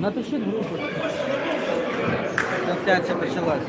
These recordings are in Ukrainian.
Напишіть групу. Трансляція почалась.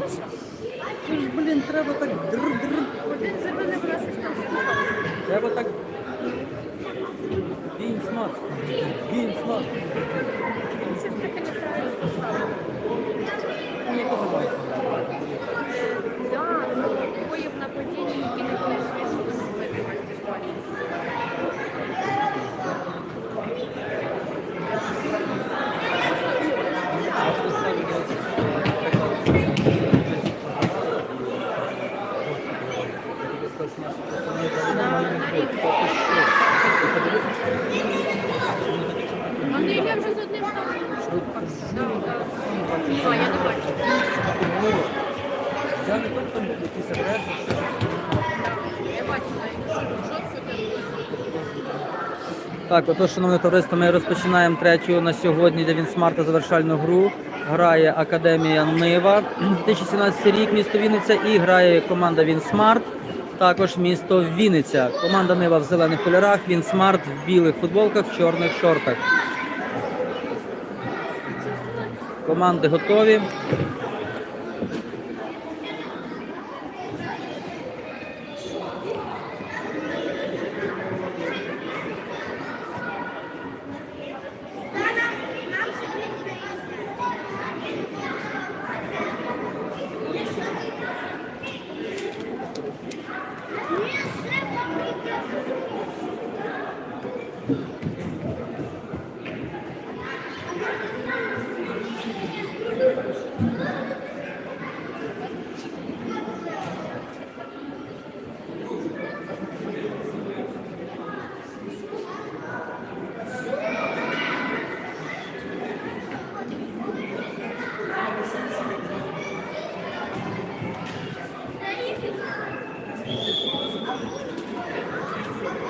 Це ж, блін, треба так др-др. Один вона щось там. Треба так. Він смак. Він смак. Щось таке неправильно поставив. Мені теж бачить. Да, ну, бої в нападінні, які не були свіжі зробити майстер-класі. А не я вже з одним там штукався. Да, да. А, я не бачу. Я не тобто якісь агресії, що Я бачила, що жорстко там Так, отож, шановне товариство, ми розпочинаємо третю на сьогодні для Вінсмарта завершальну гру. Грає Академія Нива 2017 рік, місто Вінниця, і грає команда Вінсмарт. Також місто Вінниця. Команда Нива в зелених кольорах, Вінсмарт в білих футболках, в чорних шортах. Команди готові.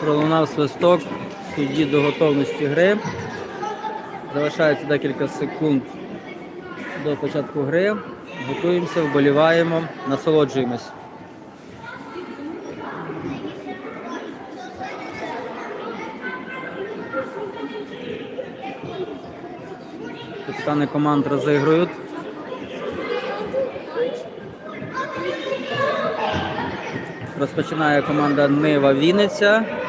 Пролунав свисток судді до готовності гри. Залишається декілька секунд до початку гри. Готуємося, вболіваємо, насолоджуємось. Капітани команд розігрують. Розпочинає команда Нива Вінниця.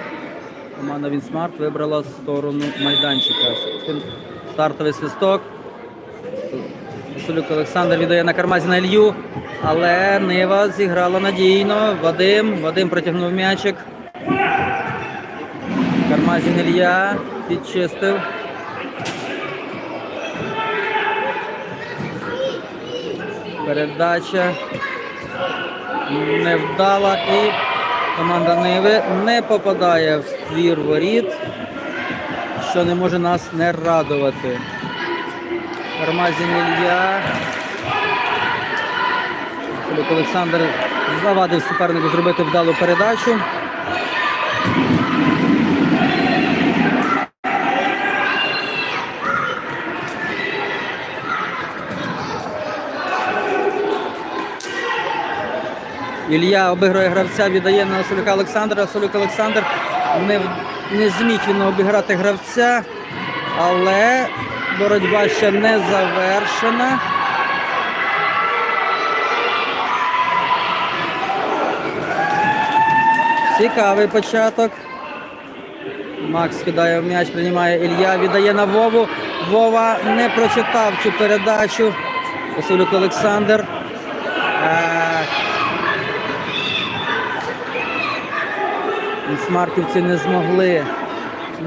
Команда Вінсмарт вибрала сторону майданчика. Стартовий свисток. Василюк Олександр віддає на кармазі на Ілью, але Нива зіграла надійно. Вадим. Вадим протягнув м'ячик. Кармазін Ілля підчистив. Передача невдала і команда Ниви не попадає в ствір воріт, що не може нас не радувати. Армазін Ілья. Олександр завадив супернику зробити вдалу передачу. Ілля обігрує гравця, віддає на Солюка Олександра. Солюк Олександр не, не зміг він обіграти гравця, але боротьба ще не завершена. Цікавий початок. Макс кидає в м'яч, приймає Ілля, віддає на Вову. Вова не прочитав цю передачу. Василюк Олександр. Смарківці не змогли,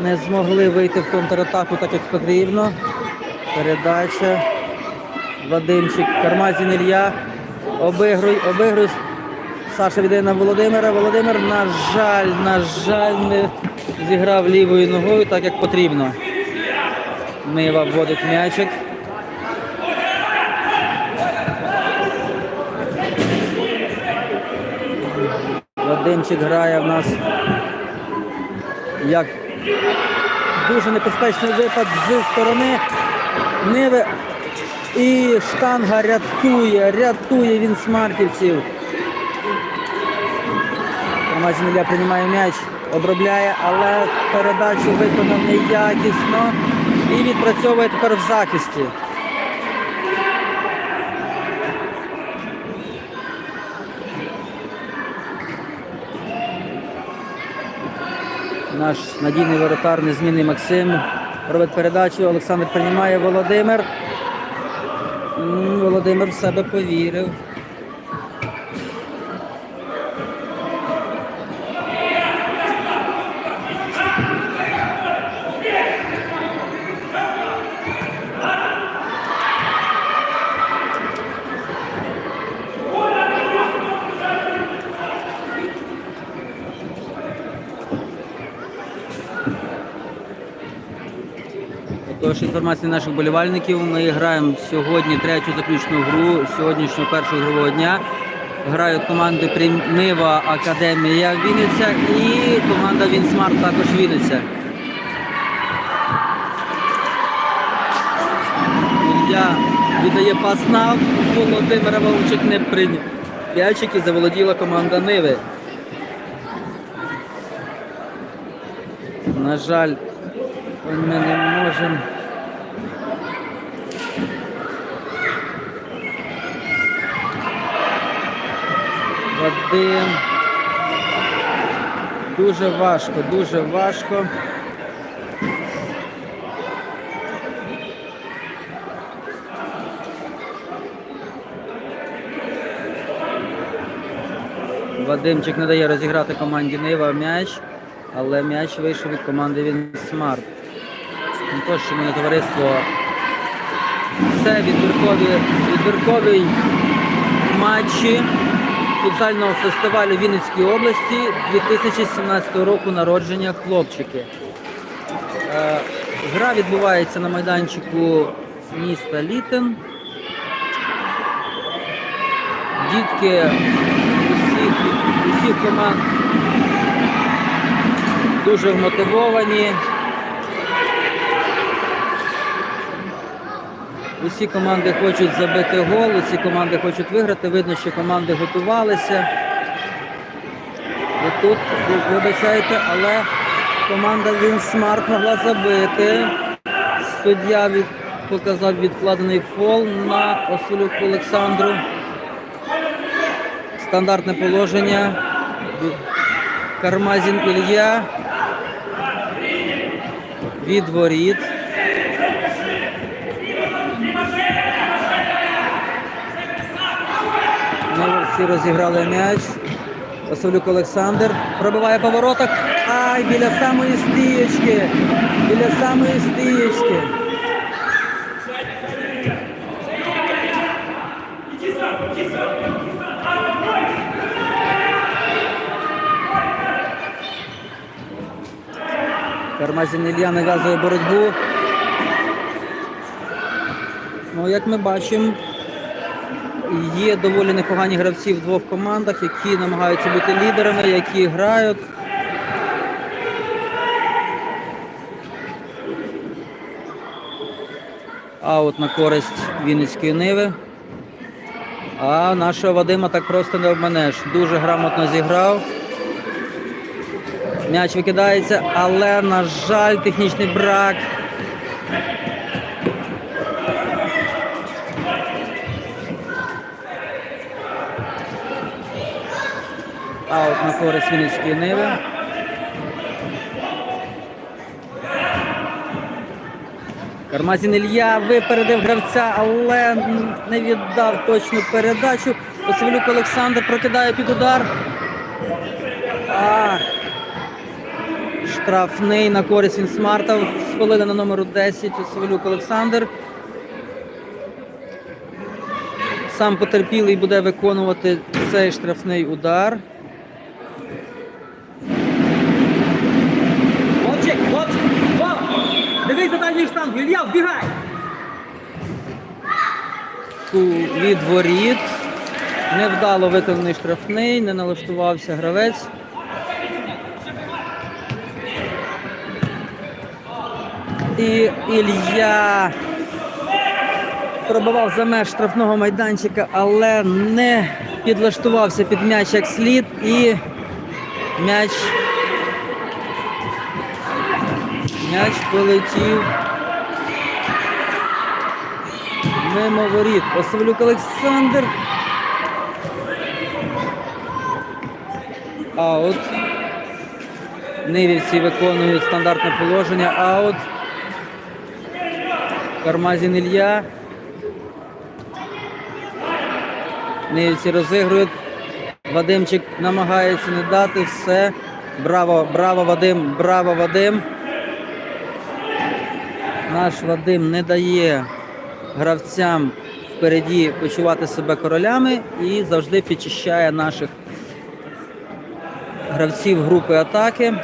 не змогли вийти в контратаку так, як потрібно. Передача. Вадимчик, Кармазін Ілля. Обигруй, обигруй. Саша віддає на Володимира. Володимир, на жаль, на жаль, не зіграв лівою ногою так, як потрібно. Нива вводить м'ячик. Вадимчик грає в нас як дуже небезпечний випад з сторони Ниви. І штанга рятує, рятує він смарківців. Ромазін Ілля приймає м'яч, обробляє, але передачу виконав неякісно і відпрацьовує тепер в захисті. Наш надійний воротар, незмінний Максим. Робить передачу. Олександр приймає Володимир. Володимир в себе повірив. Тож інформація наших болівальників. Ми граємо сьогодні третю заключну гру сьогоднішнього першого ігрового дня. Грають команди Примнива Академія Вінниця і команда Вінсмарт також Вінниця. Ілля віддає пас на Володимира Вовчик не прийняв. М'ячик і заволоділа команда Ниви. На жаль, ми не можемо. Вадим. Дуже важко, дуже важко. Вадимчик не дає розіграти команді Нива м'яч, але м'яч вийшов від команди Він Смарт. Ну то, що мене товариство. Це відбіркові, відбіркові матчі футзального фестивалю Вінницької області 2017 року народження хлопчики. Е, Гра відбувається на майданчику міста Літин. Дітки усіх, усіх команд дуже вмотивовані. Усі команди хочуть забити гол, усі команди хочуть виграти. Видно, що команди готувалися. І тут, ви- вибачайте, але команда Вінсмарт могла забити. Суддя від, показав відкладений фол на Осулюку Олександру. Стандартне положення. Кармазін Ілля. Від воріт. Ми всі розіграли м'яч. Василюк Олександр пробиває по воротах. Ай, біля самої стієчки. Біля самої стієчки. Кармазін Ілля нав'язує боротьбу. Ну, як ми бачимо, Є доволі непогані гравці в двох командах, які намагаються бути лідерами, які грають. Аут на користь Вінницької Ниви. А нашого Вадима так просто не обманеш. Дуже грамотно зіграв. М'яч викидається, але, на жаль, технічний брак. Аут на користь Вінницької Ниви. Кармазін Ілья випередив гравця, але не віддав точну передачу. Василюк Олександр прокидає під удар. Ах. Штрафний на користь Вінсмарта. З хвилини на номеру 10 Савелюк Олександр. Сам потерпілий буде виконувати цей штрафний удар. Штангу, Ілля, вбігай! Від воріт. Невдало виконаний штрафний, не налаштувався гравець. І Ілля пробивав за меж штрафного майданчика, але не підлаштувався під м'яч як слід і м'яч. М'яч полетів. Мимо воріт. Осавлюк Олександр. Аут. Нивівці виконують стандартне положення. Аут. Кармазін Ілля. Нивівці розігрують. Вадимчик намагається не дати все. Браво, браво, Вадим, браво, Вадим. Наш Вадим не дає гравцям впереді почувати себе королями і завжди підчищає наших гравців групи атаки.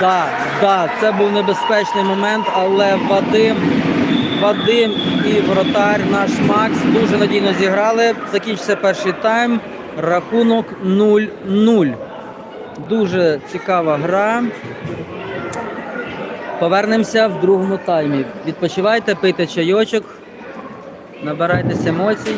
Да, да, це був небезпечний момент, але Вадим, Вадим і воротар наш Макс дуже надійно зіграли. Закінчився перший тайм. Рахунок 0-0. Дуже цікава гра. Повернемося в другому таймі. Відпочивайте, пийте чайочок, набирайтеся емоцій.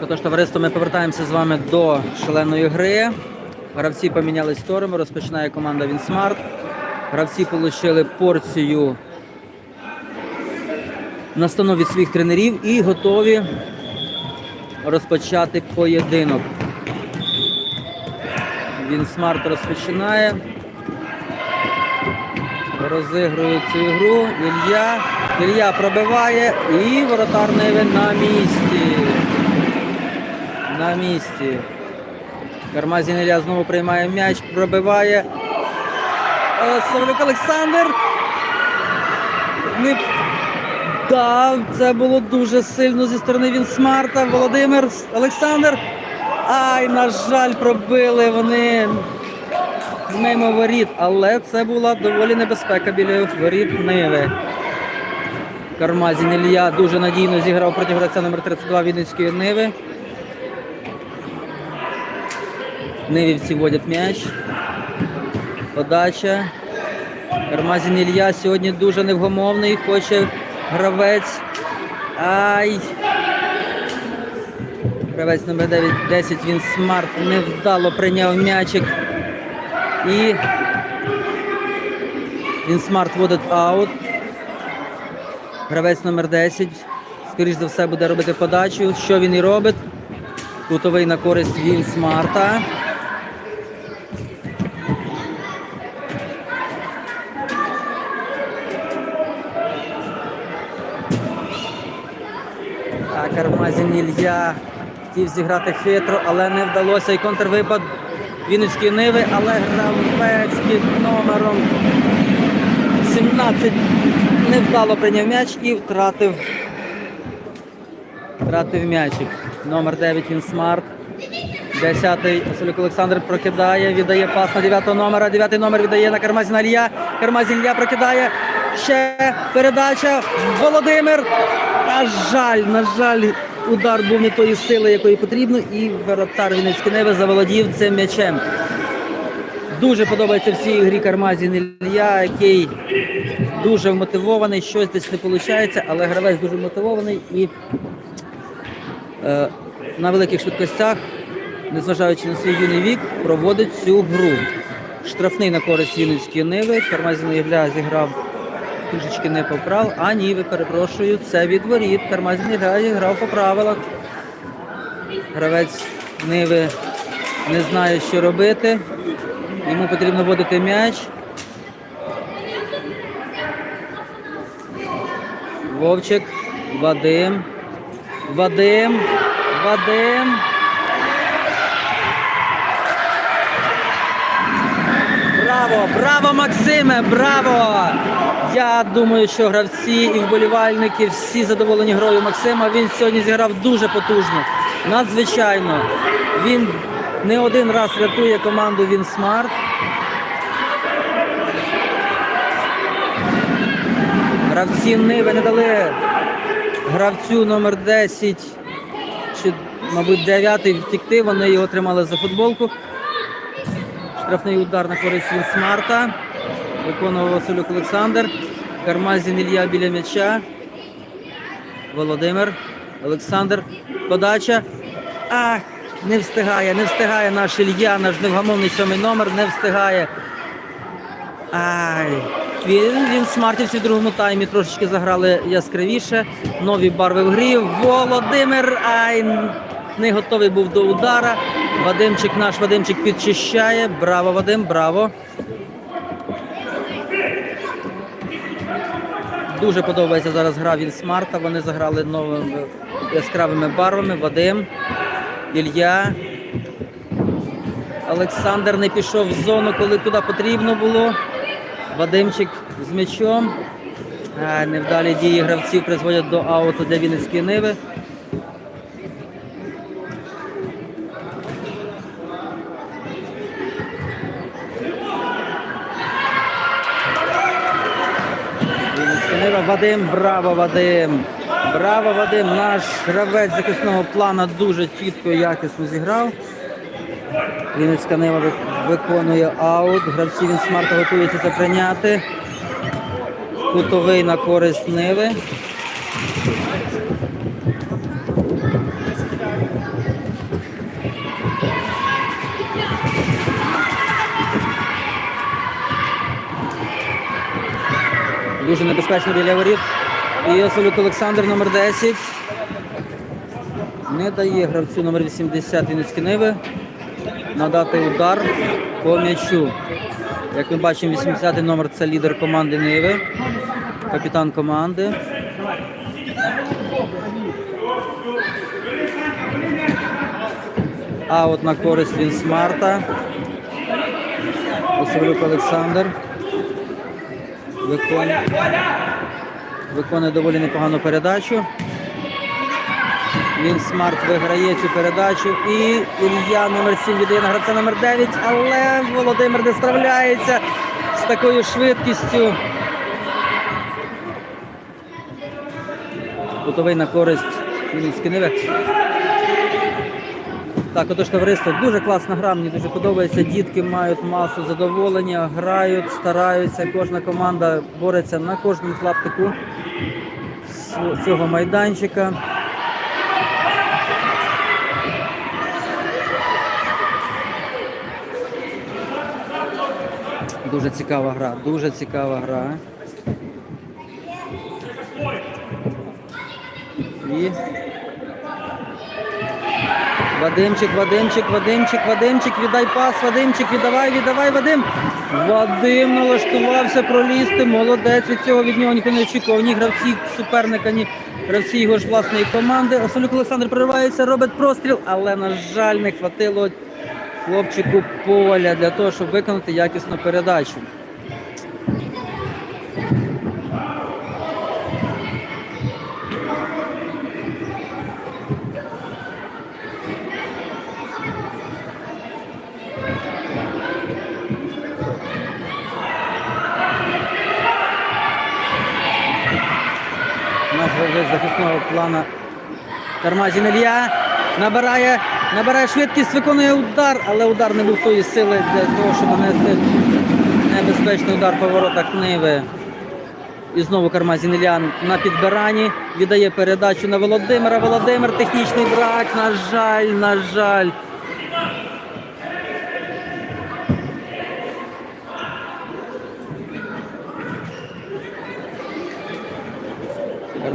Так, отож, товариство, ми повертаємося з вами до шаленої гри. Гравці поміняли сторону, розпочинає команда Вінсмарт. Гравці отримали порцію настанов від своїх тренерів і готові розпочати поєдинок. Вінсмарт розпочинає. Розігрує цю ігру. Ілля. Ілля пробиває і воротар Неве на місці. На місці. Кармазін Ілля знову приймає м'яч, пробиває. Савлюк Олександр. Не... Да, це було дуже сильно зі сторони Вінсмарта. Володимир Олександр. Ай, на жаль, пробили вони мимо воріт, але це була доволі небезпека біля воріт Ниви. Кармазін Ілля дуже надійно зіграв проти гравця номер 32 Вінницької Ниви. Нивівці водять м'яч. Подача. Кармазін Ілля сьогодні дуже невгомовний, хоче гравець. Ай! Гравець номер 9, 10, він смарт невдало прийняв м'ячик. І він смарт водить аут. Гравець номер 10. Скоріш за все буде робити подачу. Що він і робить? Кутовий на користь він смарта. Так, Ілья хотів зіграти хитро, але не вдалося. І контрвипад Вінницької Ниви, але гравець під номером 17 невдало прийняв м'яч і втратив. Втратив м'ячик. Номер 9 він смарт. Десятий Василюк Олександр прокидає, віддає пас на 9-го номера. Дев'ятий номер віддає на Кармазіна Ілья. Кармазін Ілья прокидає. Ще передача. Володимир. На жаль, на жаль, удар був не тої сили, якої потрібно, і воротар Неви заволодів цим м'ячем. Дуже подобається в цій грі Кармазін Ілля, який дуже вмотивований, щось десь не виходить, але гравець дуже мотивований і е, на великих швидкостях, незважаючи на свій юний вік, проводить цю гру. Штрафний на користь Вінницької Ниви. Кармазін Ілля зіграв трішечки не поправ. А ні, ви перепрошую, це від воріт. Кармазін Ілля зіграв по правилах. Гравець Ниви не знає, що робити. Йому потрібно вводити м'яч. Вовчик, Вадим. Вадим. Вадим. Браво! Браво, Максиме! Браво! Думаю, що гравці і вболівальники всі задоволені грою Максима. Він сьогодні зіграв дуже потужно. Надзвичайно. Він не один раз рятує команду Він Смарт. Гравці Ниви не дали гравцю номер 10 чи, мабуть, 9 втікти. Вони його тримали за футболку. Штрафний удар на користь Він Смарта. Виконував Василюк Олександр. Кармазін Ілля біля м'яча. Володимир. Олександр. Подача. Ах, не встигає, не встигає наш Ілья, наш невгамовний сьомий номер, не встигає. Ай. Він, він смартівці в другому таймі трошечки заграли яскравіше. Нові барви в грі. Володимир. Ай. Не готовий був до удара. Вадимчик, наш Вадимчик підчищає. Браво, Вадим, браво. Дуже подобається зараз гра від Смарта. Вони заграли новими яскравими барвами. Вадим, Ілья. Олександр не пішов в зону, коли туди потрібно було. Вадимчик з м'ячом. Невдалі дії гравців призводять до ауту для Вінницької Ниви. Вінницька Нива. Вадим, браво, Вадим! Браво, Вадим! Наш гравець захисного плана дуже чітко і якісно зіграв. Вінницька Нива виконує аут. Гравці він смарта готуються це прийняти. Кутовий на користь Ниви. Дуже небезпечно біля воріт. І Осолюк Олександр номер 10. Не дає гравцю номер 80 Вінницької Ниви надати удар по м'ячу. Як ми бачимо, 80 номер це лідер команди Ниви, капітан команди. А от на користь він Смарта. Осавлюк Олександр. Виконує, виконує доволі непогану передачу. Він смарт виграє цю передачу. І Ілья номер 7 віддає на гравця номер 9, але Володимир не справляється з такою швидкістю. Готовий на користь Вінницької Ниви. Так, отож, товариство, дуже класна гра, мені дуже подобається. Дітки мають масу задоволення, грають, стараються. Кожна команда бореться на кожному клаптику цього майданчика. Дуже цікава гра, дуже цікава гра. І Вадимчик, Вадимчик, Вадимчик, Вадимчик, віддай пас, Вадимчик, віддавай, віддавай, Вадим. Вадим налаштувався пролізти. Молодець від цього від нього ніхто не очікував. Ні гравці суперника, ні гравці його ж власної команди. Осолюк Олександр проривається, робить простріл, але, на жаль, не хватило хлопчику поля для того, щоб виконати якісну передачу. Гравець плана Кармазін Ілья набирає Набирає швидкість, виконує удар, але удар не був тої сили для того, щоб нанести небезпечний удар по воротах Ниви. І знову Кармазін Іллян на підбиранні. Віддає передачу на Володимира. Володимир, технічний брак. На жаль, на жаль.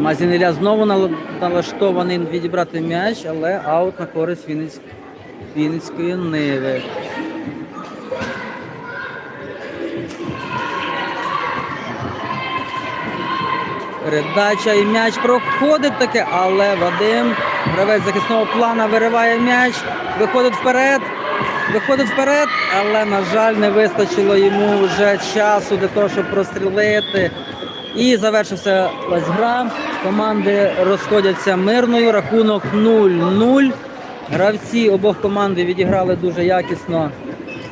Кармазін Ілля знову налаштований відібрати м'яч, але аут на користь Вінниць... Вінницької Ниви. Передача і м'яч проходить таке, але Вадим, гравець захисного плана, вириває м'яч, виходить вперед, виходить вперед, але, на жаль, не вистачило йому вже часу для того, щоб прострілити. І завершився ось гра. Команди розходяться мирною. Рахунок 0-0. Гравці обох команди відіграли дуже якісно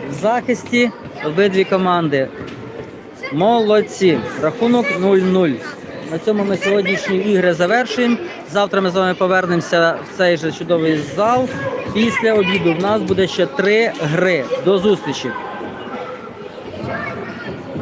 в захисті. Обидві команди Молодці. Рахунок 0-0. На цьому ми сьогоднішні ігри завершуємо. Завтра ми з вами повернемося в цей же чудовий зал. Після обіду в нас буде ще три гри. До зустрічі!